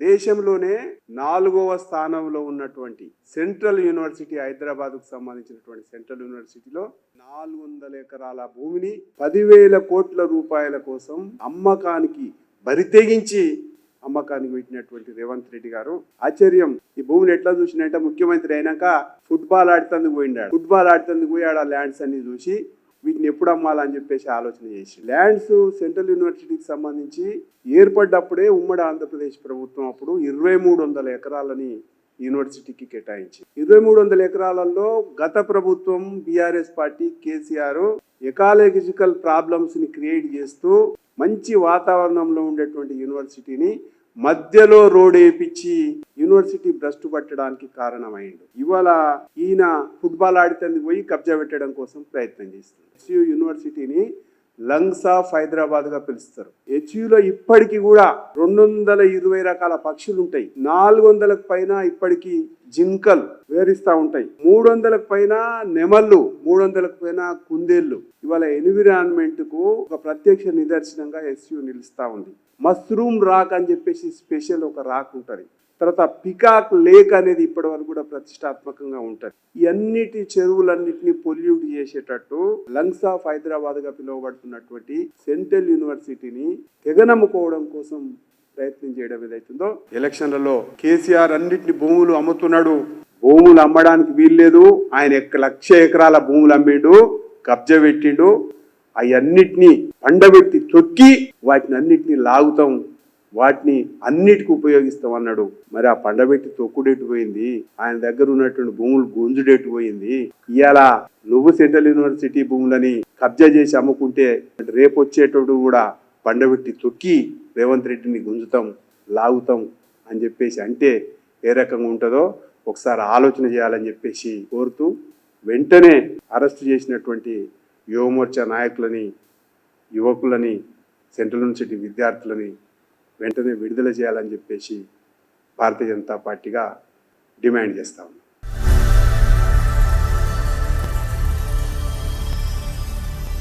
దేశంలోనే నాలుగవ స్థానంలో ఉన్నటువంటి సెంట్రల్ యూనివర్సిటీ హైదరాబాద్కు సంబంధించినటువంటి సెంట్రల్ యూనివర్సిటీలో నాలుగు వందల ఎకరాల భూమిని పదివేల కోట్ల రూపాయల కోసం అమ్మకానికి బరితెగించి అమ్మకానికి పెట్టినటువంటి రేవంత్ రెడ్డి గారు. ఆశ్చర్యం. ఈ భూమిని ఎట్లా చూసినంటే ముఖ్యమంత్రి అయినాక ఫుట్బాల్ ఆడుతందుకు పోయిండాడు. ఫుట్బాల్ ఆడుతందుకు పోయి ఆడ ల్యాండ్స్ అన్ని చూసి వీటిని ఎప్పుడు అమ్మాలని చెప్పేసి ఆలోచన చేసి ల్యాండ్స్ సెంట్రల్ యూనివర్సిటీకి సంబంధించి ఏర్పడ్డప్పుడే ఉమ్మడి ఆంధ్రప్రదేశ్ ప్రభుత్వం అప్పుడు ఇరవై మూడు వందల ఎకరాలని యూనివర్సిటీకి కేటాయించి ఇరవై మూడు వందల ఎకరాలలో గత ప్రభుత్వం బీఆర్ఎస్ పార్టీ కేసీఆర్ ఎకాలజికల్ ప్రాబ్లమ్స్ని క్రియేట్ చేస్తూ మంచి వాతావరణంలో ఉండేటువంటి యూనివర్సిటీని మధ్యలో రోడ్ వేపించి యూనివర్సిటీ భ్రష్టు పట్టడానికి కారణమైండు. ఇవాళ ఈయన ఫుట్బాల్ ఆడితే పోయి కబ్జా పెట్టడం కోసం ప్రయత్నం చేస్తుంది. యూనివర్సిటీని లంగ్స్ ఆఫ్ హైదరాబాద్గా పిలుస్తారు. హెచ్యులో ఇప్పటికీ కూడా రెండు వందల ఇరవై రకాల పక్షులు ఉంటాయి నాలుగు వందలకు పైన ఇప్పటికీ జింకలు వేరిస్తూ ఉంటాయి. మూడు వందలకు పైన నెమళ్ళు మూడు వందలకు పైన కుందేళ్ళు ఇవాళ ఎన్విరాన్మెంట్కు ఒక ప్రత్యక్ష నిదర్శనంగా ఎస్యు నిలుస్తూ ఉంది. మష్రూమ్ రాక్ అని చెప్పేసి స్పెషల్ ఒక రాక్ ఉంటుంది. తర్వాత పికాక్ లేక్ అనేది ఇప్పటి వరకు కూడా ప్రతిష్టాత్మకంగా ఉంటుంది. ఇవన్నిటి చెరువులన్నింటినీ పొల్యూట్ చేసేటట్టు లంగ్స్ ఆఫ్ హైదరాబాద్గా పిలువబడుతున్నటువంటి సెంట్రల్ యూనివర్సిటీని తెగనమ్ముకోవడం కోసం ప్రయత్నం చేయడం ఏదైతుందో ఎలక్షన్లలో కేసీఆర్ అన్నింటిని భూములు అమ్ముతున్నాడు. భూములు అమ్మడానికి వీల్లేదు. ఆయన ఎక్క- లక్ష ఎకరాల భూములు అమ్మిండు కబ్జా పెట్టిండు. అవన్నిటినీ పండబెట్టి తొక్కి వాటిని అన్నిటినీ లాగుతాం. వాటిని అన్నిటికి ఉపయోగిస్తాం అన్నాడు మరి ఆ పండబెట్టి తొక్కుడేటు పోయింది. ఆయన దగ్గర ఉన్నటువంటి భూములు గుంజుడేటు పోయింది. ఇవాళ నువ్వు సెంట్రల్ యూనివర్సిటీ భూములని కబ్జా చేసి అమ్ముకుంటే రేపు వచ్చేటప్పుడు కూడా పండబెట్టి తొక్కి రేవంత్ రెడ్డిని గుంజుతాం లాగుతాం అని చెప్పేసి అంటే ఏ రకంగా ఉంటుందో ఒకసారి ఆలోచన చేయాలని చెప్పేసి కోరుతూ వెంటనే అరెస్ట్ చేసినటువంటి యువమోర్చా నాయకులని యువకులని సెంట్రల్ యూనివర్సిటీ విద్యార్థులని వెంటనే విడుదల చేయాలని చెప్పేసి భారతీయ జనతా పార్టీగా డిమాండ్ చేస్తా ఉన్నాం.